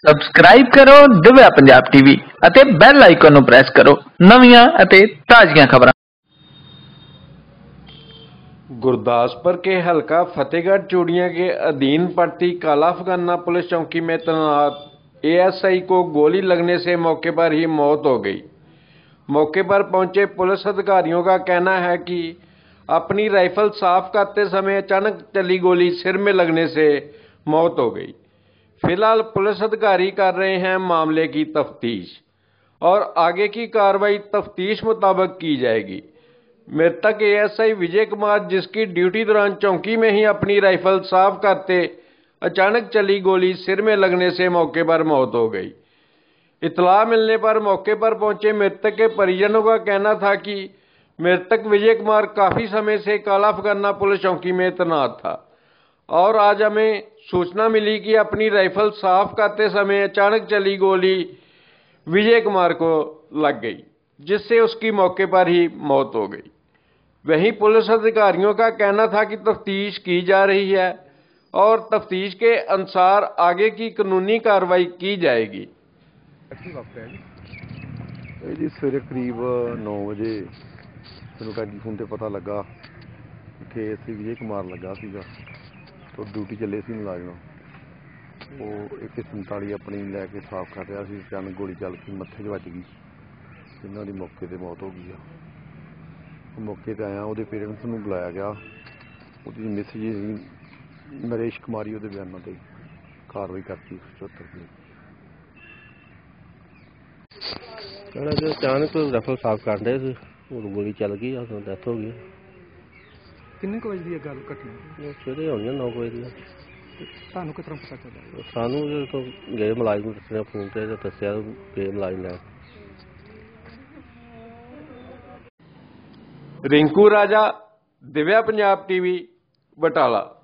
Subscribe ਕਰੋ Divya Punjab TV ਅਤੇ bell icon ਨੂੰ ਪ੍ਰੈਸ ਕਰੋ ਨਵੀਆਂ ਅਤੇ ਤਾਜ਼ੀਆਂ ਖਬਰਾਂ गुरदासपुर के हलका फतेहगढ़ चूड़िया के अधीन पड़ती काला अफगाना पुलिस चौकी में तैनात एएसआई को गोली लगने से मौके पर ही मौत हो गई मौके पर पहुंचे पुलिस अधिकारियों का कहना है कि अपनी राइफल साफ करते समय अचानक चली गोली सिर में लगने से मौत हो गई फ़िलहाल पुलिस अधिकारी कर रहे हैं मामले की तफ्तीश और आगे की कार्रवाई तफ्तीश मुताबिक की जाएगी। मृतक एएसआई विजय कुमार, जिसकी ड्यूटी दौरान चौकी में ही अपनी राइफल साफ़ करते अचानक चली गोली, सिर में लगने से मौके पर मौत हो गई। इतला मिलने पर मौके पर पहुँचे मृतक के परिजनों का कहना था कि मृतक विजय कुमार काफ़ी समय से काला अफगाना पुलिस चौकी में तैनात था। और आज हमें सूचना मिली कि अपनी राइफल साफ करते समय अचानक चली गोली विजय कुमार को लग गई जिससे उसकी मौके पर ही मौत हो गई वहीं पुलिस अधिकारियों का कहना था कि तफ्तीश की जा रही है और तफ्तीश के अनुसार आगे की कानूनी कार्रवाई की जाएगी ਕੀ ਵਾਪਰਿਆ ਜੀ ਇਹ ਜੀ ਸਵੇਰੇ ਕਰੀਬ 9 ਵਜੇ ਮੈਨੂੰ ਟੈਲੀਫੋਨ ਤੇ ਪਤਾ ਲੱਗਾ ਕਿ ਅਸੀਂ ਵਿਜੇ ਕੁਮਾਰ ਲੱਗਾ ਸੀਗਾ ਤੋਂ ਡਿਊਟੀ ਚੱਲੇ ਸੀ ਮੁਲਾਜ਼ਮ। ਉਹ 147 ਆਪਣੀ ਲੈ ਕੇ ਸਾਫ਼ ਕਰ ਰਿਹਾ ਸੀ ਅਚਾਨਕ ਗੋਲੀ ਚੱਲ ਕੇ ਮੱਥੇ 'ਚ ਵੱਜ ਗਈ। ਇਹਨਾਂ ਦੀ ਮੌਕੇ ਤੇ ਮੌਤ ਹੋ ਗਈ ਆ। ਮੌਕੇ ਤੇ ਆਇਆ, ਉਹਦੇ ਪੇਰੈਂਟਸ ਨੂੰ ਬੁਲਾਇਆ ਗਿਆ। ਉਹਦੀ ਮਿਸਜ ਸੀ ਨਰੇਸ਼ ਕੁਮਾਰੀ ਉਹਦੇ ਬਿਆਨਾਂ ਤੇ ਕਾਰਵਾਈ ਕਰਤੀ 174 ਦੀ ਕਹਿੰਦਾ ਕਿ ਅਚਾਨਕ ਰਫਲ ਸਾਫ਼ ਕਰਦੇ ਸੀ। ਉਹ ਗੋਲੀ ਚੱਲ ਗਈ ਆ ਡੈਥ ਹੋ ਗਈ। ਕਿੰਨੇ ਕੁ ਵਜੇ ਦੀ ਇਹ ਗੱਲ ਘਟਨਾ? ਉਹ ਸਵੇਰੇ ਹੋਣੀਆਂ 9 ਵਜੇ ਦੀਆਂ ਤੇ ਤੁਹਾਨੂੰ ਕਿਸ ਤਰ੍ਹਾਂ ਪਤਾ ਚੱਲਿਆ? ਸਾਨੂੰ ਜਦੋਂ ਗਏ ਮੁਲਾਜ਼ਮ ਨੂੰ ਦੱਸਿਆ ਫੋਨ ਤੇ ਤਾਂ ਦੱਸਿਆ ਕਿ ਮੁਲਾਜ਼ਮ ਹੈ ਰਿੰਕੂ ਰਾਜਾ ਦਿਵਿਆ ਪੰਜਾਬ ਟੀਵੀ ਬਟਾਲਾ।